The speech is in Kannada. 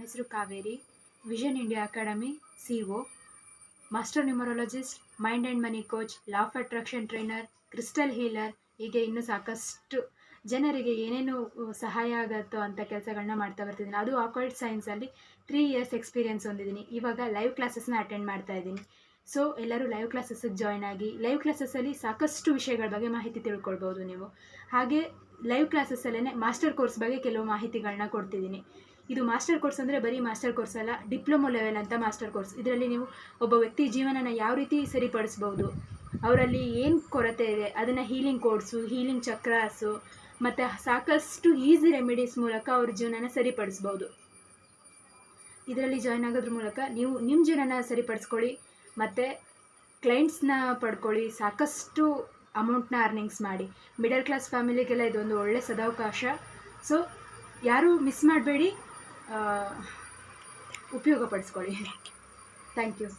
ನನ್ನ ಹೆಸರು Kaveri, vision India academy, C O, master numerologist, mind and money coach, law of attraction trainer, crystal healer. ಹೀಗೆ ಇನ್ನೂ ಸಾಕಷ್ಟು ಜನರಿಗೆ ಏನೇನು ಸಹಾಯ ಆಗುತ್ತೋ ಅಂತ ಕೆಲಸಗಳನ್ನ ಮಾಡ್ತಾ ಬರ್ತಿದ್ದೀನಿ. ಅದು ಆಕಲ್ಟ್ ಸೈನ್ಸಲ್ಲಿ ತ್ರೀ ಇಯರ್ಸ್ ಎಕ್ಸ್ಪೀರಿಯನ್ಸ್ ಹೊಂದಿದ್ದೀನಿ. ಇವಾಗ ಲೈವ್ ಕ್ಲಾಸಸ್ನ ಅಟೆಂಡ್ ಮಾಡ್ತಾ ಇದ್ದೀನಿ. ಸೊ ಎಲ್ಲರೂ ಲೈವ್ ಕ್ಲಾಸಸ್ಸಿಗೆ ಜಾಯ್ನ್ ಆಗಿ, ಲೈವ್ ಕ್ಲಾಸಸ್ಸಲ್ಲಿ ಸಾಕಷ್ಟು ವಿಷಯಗಳ ಬಗ್ಗೆ ಮಾಹಿತಿ ತಿಳ್ಕೊಳ್ಬೋದು ನೀವು. ಹಾಗೆ ಲೈವ್ ಕ್ಲಾಸಸ್ಸಲ್ಲೇ ಮಾಸ್ಟರ್ ಕೋರ್ಸ್ ಬಗ್ಗೆ ಕೆಲವು ಮಾಹಿತಿಗಳನ್ನ ಕೊಡ್ತಿದ್ದೀನಿ. ಇದು ಮಾಸ್ಟರ್ ಕೋರ್ಸ್ ಅಂದರೆ ಬರೀ ಮಾಸ್ಟರ್ ಕೋರ್ಸ್ ಅಲ್ಲ, ಡಿಪ್ಲೊಮೊ ಲೆವೆಲ್ ಅಂತ ಮಾಸ್ಟರ್ ಕೋರ್ಸ್. ಇದರಲ್ಲಿ ನೀವು ಒಬ್ಬ ವ್ಯಕ್ತಿ ಜೀವನನ ಯಾವ ರೀತಿ ಸರಿಪಡಿಸ್ಬೋದು ಅವರಲ್ಲಿ ಏನು ಕೊರತೆ ಇದೆ, ಅದನ್ನು ಹೀಲಿಂಗ್ ಕೋರ್ಸು ಹೀಲಿಂಗ್ ಚಕ್ರಾಸು ಮತ್ತು ಸಾಕಷ್ಟು ಈಸಿ ರೆಮಿಡೀಸ್ ಮೂಲಕ ಅವ್ರ ಜೀವನನ ಸರಿಪಡಿಸ್ಬೋದು ಇದರಲ್ಲಿ ಜಾಯ್ನ್ ಆಗೋದ್ರ ಮೂಲಕ ನೀವು ನಿಮ್ಮ ಜೀವನನ ಸರಿಪಡಿಸ್ಕೊಳ್ಳಿ, ಮತ್ತು ಕ್ಲೈಂಟ್ಸ್ನ ಪಡ್ಕೊಳ್ಳಿ, ಸಾಕಷ್ಟು ಅಮೌಂಟ್ನ ಅರ್ನಿಂಗ್ಸ್ ಮಾಡಿ. ಮಿಡಲ್ ಕ್ಲಾಸ್ ಫ್ಯಾಮಿಲಿಗೆಲ್ಲ ಇದೊಂದು ಒಳ್ಳೆ ಸದಾವಕಾಶ. ಸೊ ಯಾರೂ ಮಿಸ್ ಮಾಡಬೇಡಿ. ಉಪಯೋಗ ಪಡಿಸ್ಕೊಳ್ಳಿ ಥ್ಯಾಂಕ್ ಯು